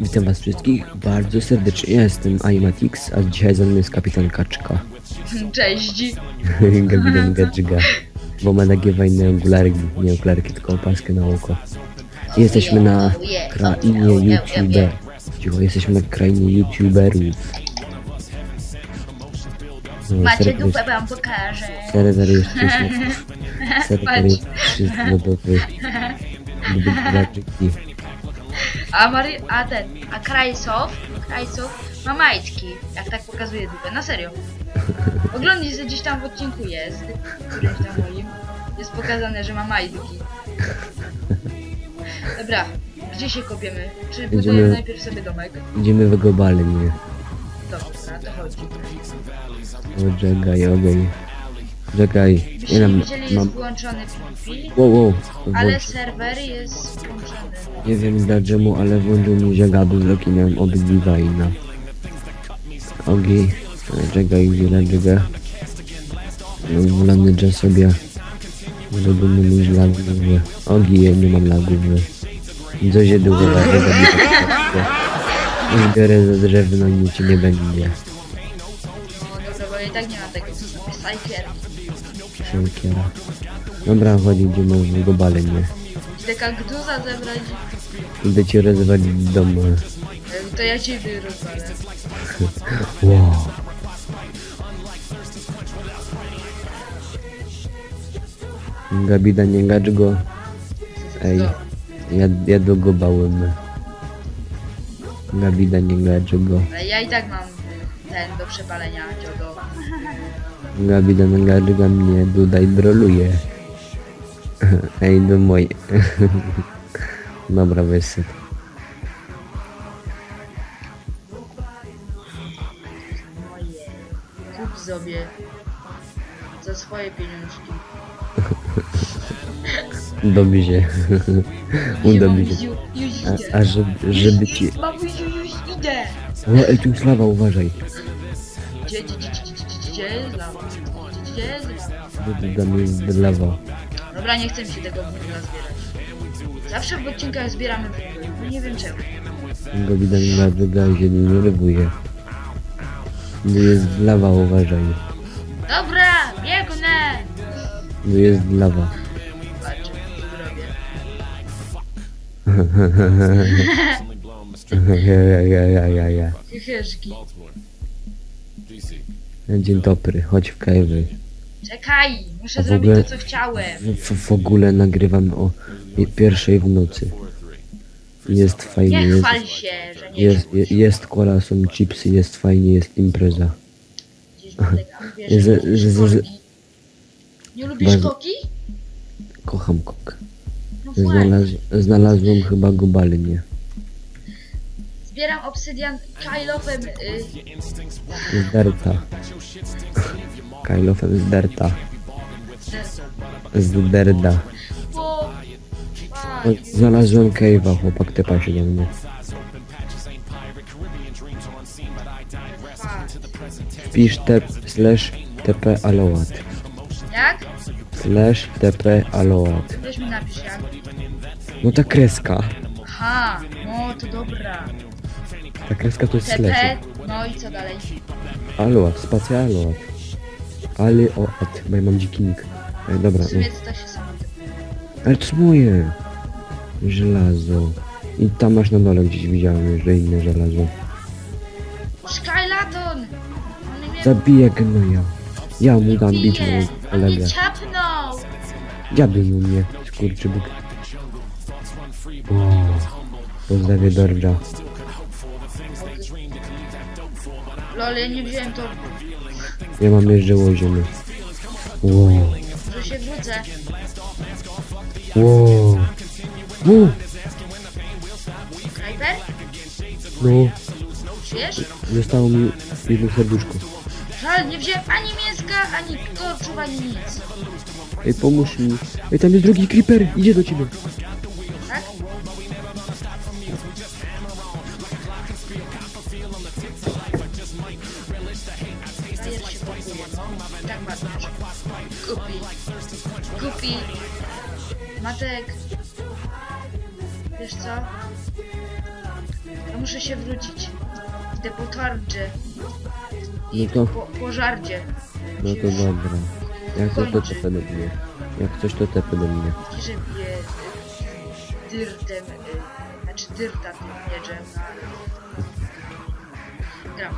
Witam was wszystkich bardzo serdecznie. Ja jestem Imatix, a dzisiaj ze mną jest kapitan Kaczka. Cześć. Gabidan Gadżyga. Bo ma takie fajne okularki, nie okularki, tylko opaskę na oko. Jesteśmy na krainie youtuber. Cicho, jesteśmy na krainie youtuberów. Macie dupę, wam pokażę. Serwer jest czysto. Serwer jest czysto gotowy. do gadżyki. A Mari... A ten... A Krajsow... Krajsow ma majtki. Jak tak pokazuje dupę. Na serio. Oglądnij sobie gdzieś tam w odcinku jest. Którymś tam moim. Jest pokazane, że ma majtki. Dobra. Gdzie się kopiemy? Czy budujemy najpierw sobie domek? Idziemy w globale, nie? Dobra, to chodzi. O, czekaj, okej. Czekaj, Byście nam, widzieli, jest mam... wyłączony PvP, Wow, wow, ale włącz. serwer jest włączony. Nie wiem dlaczego, ale włączył mi się gadu z miałem obydwa inna. Ogi, czekaj, chwilę, czekaj. Wolany czas sobie. Zrobimy mieć lagów. Ogi, ja nie mam lagów. Co się długo robi? Już biorę za drewno i nic nie będzie. I tak nie ma tego, co sobie Psyker. Siekiera. Dobra, chodź, idziemy w globale, nie? Idę kaktusa zebrać, Idę ci rozwalić dom. e, to ja ciebie rozwalę. Wow. Gabida, nie gacz go. Ej, Co? ja, ja go bałem. Gabida, nie gacz go. Ale ja i tak mam ten do przepalenia, dziodo. Gabida, nie gacz go mnie, tutaj droluje. Ej, do moj. Dobra, wysyp. Moje. Kup sobie. Za swoje pieniążki. Dobrze. Udobi się. Już A, idę. a żeby, żeby ci... Mamusiu, już idę. O, ej, tu slawa, uważaj. Gdzie, gdzie, gdzie, gdzie, gdzie, gdzie. Dobra, nie chcę mi się tego węgla zbierać. Zawsze w odcinkach zbieramy węgiel. No nie wiem czemu. Gabida, nie gacz go, się nie denerwuje. Tu jest lawa, uważaj. Dobra, biegnę! Tu jest lawa. Patrz, co zrobię. ja, ja, ja, ja, ja, ja. Chychyszki. Dzień dobry, chodź w kajwy. Czekaj, muszę A w zrobić ogóle- to, co chciałem. W, w ogóle nagrywam o pierwszej w nocy. Jest fajnie, Nie jest, chwal się, że nie jest, je- jest kola, są chipsy, jest fajnie, jest impreza. Gdzieś wiesz, Że- nie lubisz że- że- korki. Nie lubisz Bardzo- koki? Kocham kok. No. Znalaz, znalazłem chyba go balnie. Zbieram obsydian kajlofem. Y, Zderta. Kajlofem zderta. Zderda. bo... O, Faj. Znalazłem cave'a, chłopak tepa się do mnie. Wpisz tep slash tp aloat. Jak? Slash tp aloat. Weź mi napisz jak. No ta kreska. Aha, no to dobra. Ta kreska to jest. TP, no i co dalej? Aloat, spacja aloat. Ale oat, bo ja mam dziki nick. Ej, dobra, W no. sumie to się samo. Ale moje. Żelazo. I tam masz na dole gdzieś widziałem jeszcze inne żelazo. Skylaton! On mnie Zabiję gnoja. Ja mu dam bić bije! mojego On mnie kolegę. ciapnął! Dziaby mu mnie, skurczybyk. Wow. Pozdrawię Dorja. Lol, ja nie wziąłem to, Ja mam jeszcze łoziemy. Wow. że się wrócę. Wow. Wow. Knajper? No, Wiesz? zostało mi jedno serduszko. Żal, nie wziąłem ani mięska, ani torczów, ani nic. Ej, pomóż mi. Ej, tam jest drugi creeper, idzie do ciebie. Tak bardzo. Kupi. Kupi. Matek. Wiesz co? Ja muszę się wrócić. Idę po tarczy. No to, Po, po żardzie. no to dobra. Jak coś to tepę do mnie. Jak coś to tepę do mnie. Że bije dyrtem, y, znaczy dyrta tym mieczem, no. Gram.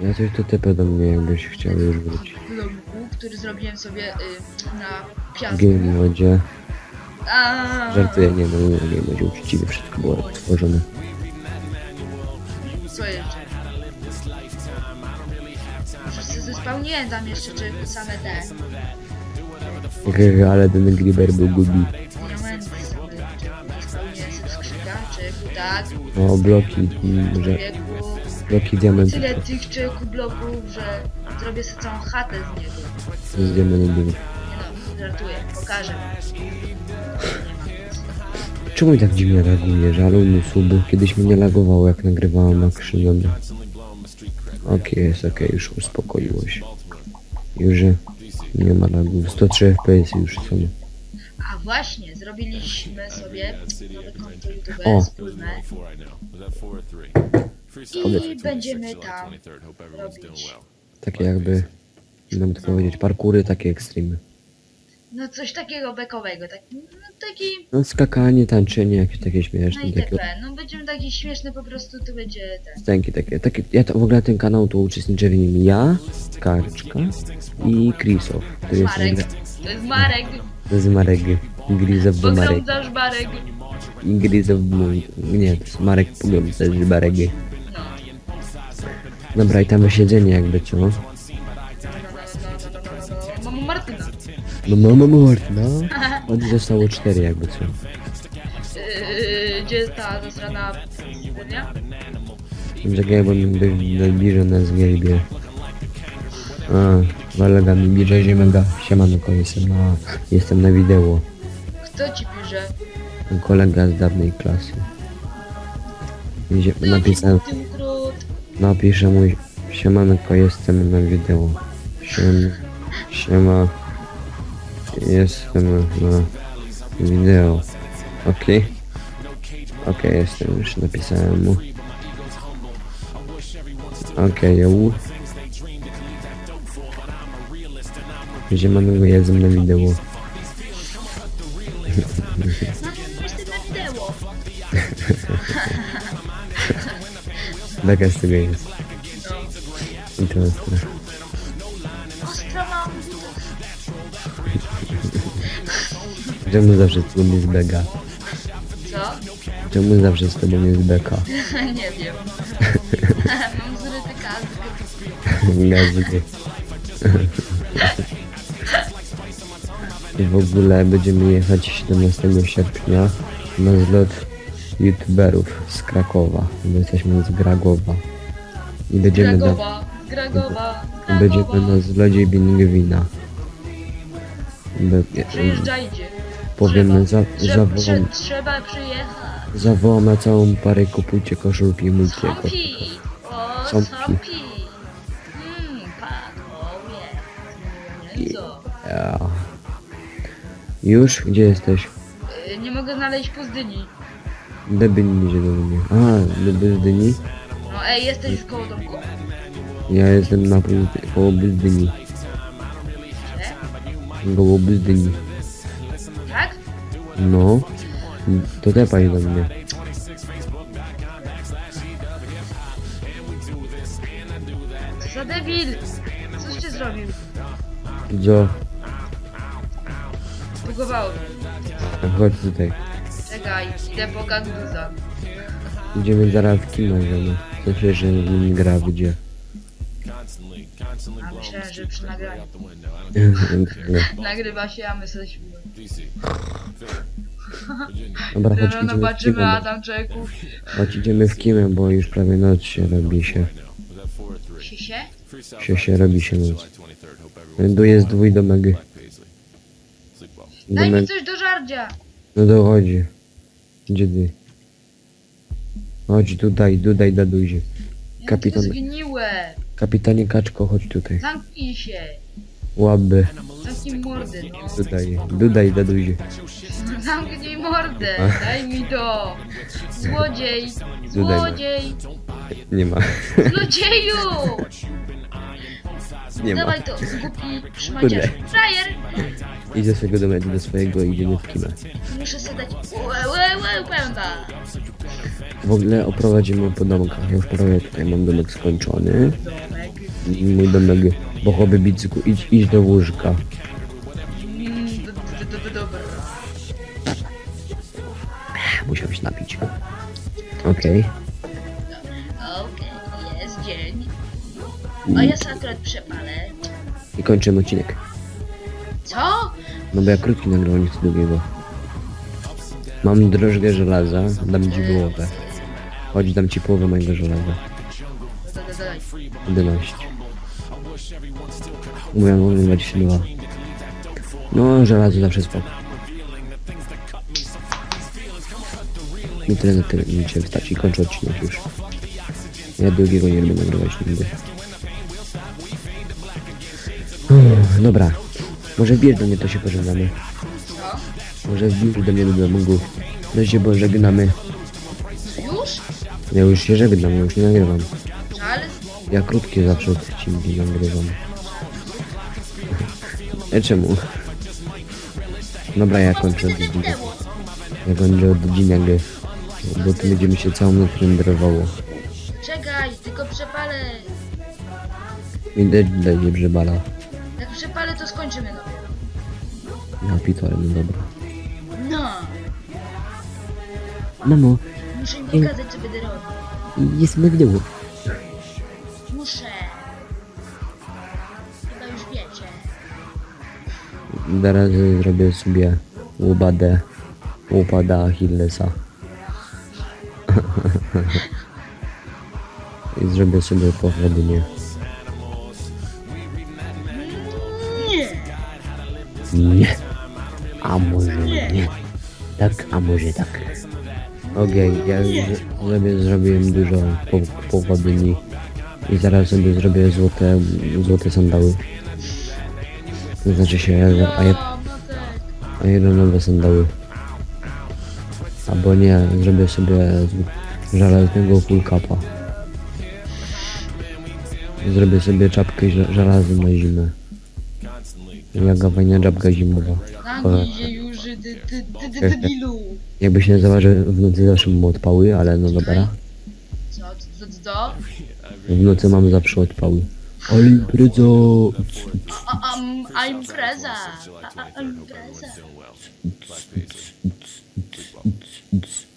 Jak coś to tepę do mnie, jakbyś chciał już wrócić. Domku, który zrobiłem sobie y, na W piasku. game modzie. A, Żartuję, nie no, nie game modzie uczciwie wszystko było stworzone. Co jeszcze? Wszyscy zespełniłem tam jeszcze czy same te Hehe, Ale ten Gribber był gubi. diamenty sobie. Czy spełniłem sobie skrzynka, czy tak, O, bloki, mm, że... wieku. Bloki diamentów Tyle tych czeku bloków, że zrobię sobie całą chatę z niego. z diamentów. Nie no, żartuję, pokażę. Czemu tak dziwnie reagujesz? Ale u mnie suby. Kiedyś mnie nie lagowało jak nagrywałem akrzyniony. Okej, jest okej, już uspokoiło się. Już nie ma lagów. 103 FPS już są. A właśnie, zrobiliśmy sobie nowe konto YouTube O. wspólne i będziemy tam robić. Takie jakby, mam to powiedzieć, parkury takie ekstremy. No coś takiego bekowego, tak, no taki, No skakanie, tańczenie, jakieś takie no śmieszne, i takie TP, no będziemy taki śmieszny po prostu, to będzie ten. scenki takie, takie. Ja to w ogóle ten kanał to uczestniczę w nim ja, Karczka i Krisow, który jest Marek, to jest Marek, z Marek. Grizow do Marek. Marek. Grizow. Nie, to jest Marek Pogromca z Marek. No, Dobra, i tam wysiedzenie jakby co? no, no, no, no, no, no, no, mamo Martyna. No mama Martyna. Od zostało cztery jakby co. Yy, gdzie jest ta zasrana spodnia? Czekaj, bo mi by najbliżej nas zgejbie. A, kolega mi bliżej ziemego. Siemanko, jestem na, jestem na wideo. Kto ci pisze? Kolega z dawnej klasy. Ci Napisałem, ty napiszę mu Siemanko, jestem na wideo. Siem, siema. Jestem na wideo. Okej? Okej, jestem już, napisałem mu. Okej, okay, Siemanko, jestem na wideo. Taka z tego jest. I to jest trochę. Ostra mam. Czemu zawsze z tobą jest beka? Co? Czemu zawsze z tobą jest beka? Nie wiem. mam zryty kask. Gazdy. I w ogóle będziemy jechać 17 sierpnia na zlot youtuberów z Krakowa. My jesteśmy z Gragowa. I będziemy na, Gragowa, Gragowa, będziemy Gragowa. na zlodzie Bingwina. Be, Przyjeżdżajcie. powiemy, za, Trzeba, zawołam, trzeba, przyjechać. zawołam na całą parę, kupujcie koszulki, myjcie koszulki. O! Mmm, panowie. Mięso. Ja. Już? Gdzie jesteś? Y, Nie mogę znaleźć pustyni. Debyni idzie do mnie. A, do Byddyni? No ej, jesteś w koło domku? Ja jestem na pół, koło. Gdzie? Koło Byddyni. Tak? No. To tepaj do mnie. Co za debil! Coś ty zrobił? Co? Bugowało mnie. Chodź tutaj. Czekaj, idę po gangduza. Idziemy zaraz w kino, no. Co się, że w nim gra będzie. A myślałem, że przy nagraniu. Nagrywa się, a my sobie śpimy. Dobra, chodź Rano idziemy w zobaczymy kino. Adamczeków. Chodź idziemy w kino, bo już prawie noc się robi się. Si się? Się się robi się noc. Tu jest dwój domek. Daj mi Domek. coś do żardzia! No to ty? Chodź tutaj, tutaj daduzie. Kapitan- to zgniłe! Kapitanie Kaczko, chodź tutaj. Zamknij się. Łaby. Zamknij mordę, no. Dudaj, dudaj, daduzie. Zamknij mordę. Daj mi to. Złodziej. Mi. Złodziej. Nie ma. Złodzieju. Nie ma. Dawaj to, głupi szmaciarz. Frajer. Idzie swojego domu, do swojego i idziemy w kimę. Muszę sobie dać łe, łe, pęda. W ogóle oprowadzimy po domkach. Ja już prawie tutaj mam domek skończony. I Mój domek, bo hobby bicyku, idź, idź do łóżka. Mm, Dobra. Musiał się napić. Okej. Okej, jest dzień. A ja sobie akurat przepalę. I kończymy odcinek. Co? No bo ja krótki nagrał, nie chcę długiego. Mam drożdżkę żelaza, dam ci połowę. Chodź, dam ci połowę mojego żelaza. Da- da- Daj. 11. Mówiłem, mówię 22. No, żelazo zawsze spoko. I tyle na tyle mi dzisiaj wystarczy. Kończę odcinek już. Ja drugiego nie będę nagrywać nigdy. Uff, dobra. Może wbierz do mnie, to się pożegnamy. Może wbierz do mnie do domu. No się pożegnamy. Już? Ja już się żegnam, ja już nie nagrywam. Ale Ja krótkie zawsze odcinki nagrywam. E czemu? Dobra, ja kończę odcinek. Ja kończę odcinek, bo tu będziemy się całą noc renderowało. Czekaj, tylko przepalę. Widać, widać, nie brzebala. Jak przepalę, to skończymy no. Ja pitole, no dobra. Mamo, muszę im pokazać, co będę robił. jest mgniło. Muszę. Chyba już wiecie. Teraz zrobię sobie łubadę, łupada Achillesa. I zrobię sobie pochodnie. Nie. Nie. A może nie. Tak, a może tak. Okej, ja już sobie zrobiłem dużo po, pochodni. I zaraz sobie zrobię złote, złote sandały. To znaczy się, a, ja, O, no tak. ironowe sandały. Albo nie, zrobię sobie żelaznego fullcapa. Zrobię sobie czapkę żelazną na zimę. Jaka fajna czapka zimowa. Zamknij już, ty, ty, ty, ty. Jakbyś nie zauważył, w nocy zawsze mam odpały, ale no dobra. Co, co, co, co? W nocy mam zawsze odpały. Ale impreza! A, impreza. A, a, a impreza.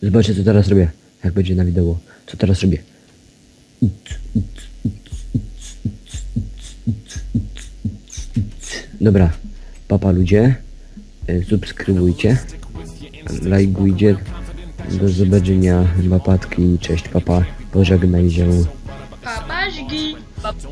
Zobaczcie co teraz robię, jak będzie na wideo. Co teraz robię? Dobra, papa ludzie, e, subskrybujcie, lajkujcie, do zobaczenia, papatki, cześć papa, pożegnaj się.